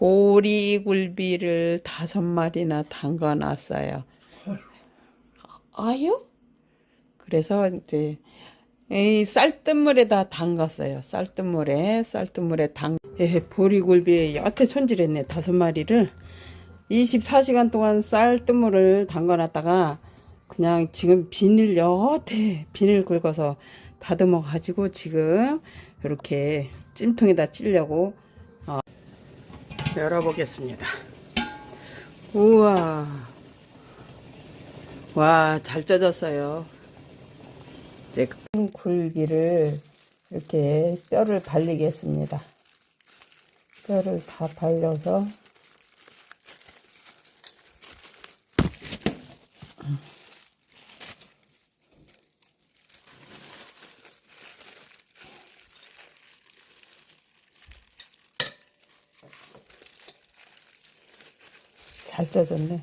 보리굴비를 다섯 마리나 담가 놨어요. 아유? 그래서 이제 이 쌀뜨물에다 담갔어요. 쌀뜨물에 쌀뜨물에 담. 예, 보리굴비 여태 손질했네 다섯 마리를 24시간 동안 쌀뜨물을 담가놨다가 그냥 지금 비닐 여태 비닐 긁어서 다듬어 가지고 지금 이렇게 찜통에다 찌려고 어, 열어보겠습니다. 우와, 와 잘 쪄졌어요. 이제 큰 굴기를 이렇게 뼈를 발리겠습니다. 뼈를 다 발려서 잘 쪄졌네.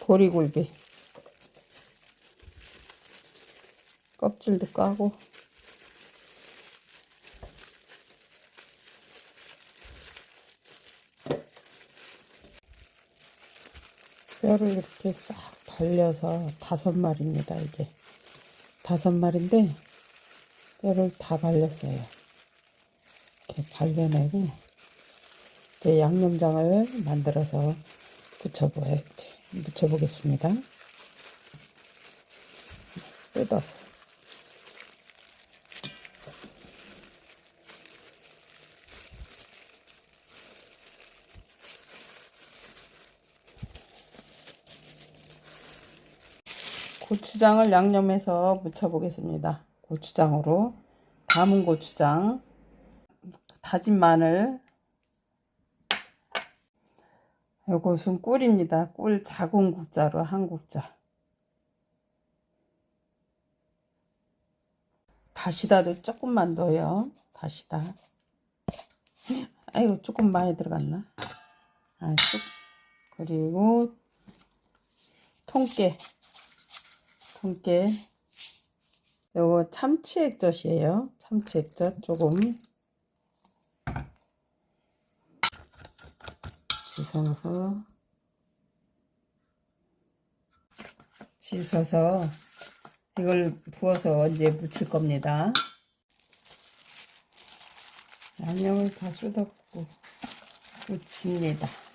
보리굴비. 껍질도 까고. 뼈를 이렇게 싹 발려서 다섯 마리입니다 이게. 다섯 마리인데 뼈를 다 발렸어요. 이렇게 발려내고 이제 양념장을 만들어서 부쳐보 묻혀보겠습니다. 뜯어서 고추장을 양념해서 무쳐 보겠습니다. 고추장으로 담은 고추장, 다진 마늘, 이것은 꿀입니다. 꿀 작은 국자로 한 국자. 다시다도 조금만 넣어요. 다시다. 아이고 조금 많이 들어갔나? 아, 쭉. 그리고 통깨. 통깨. 요거 참치 액젓이에요. 참치 액젓 조금. 지서서 지서서 이걸 부어서 이제 무칠 겁니다. 양념을 다 쏟아붓고 무칩니다.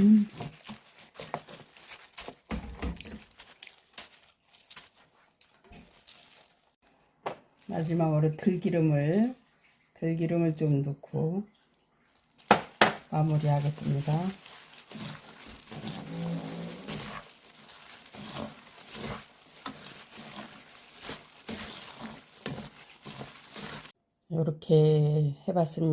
음. 마지막으로 들기름을 들기름을 좀 넣고 마무리하겠습니다. 이렇게 해봤습니다.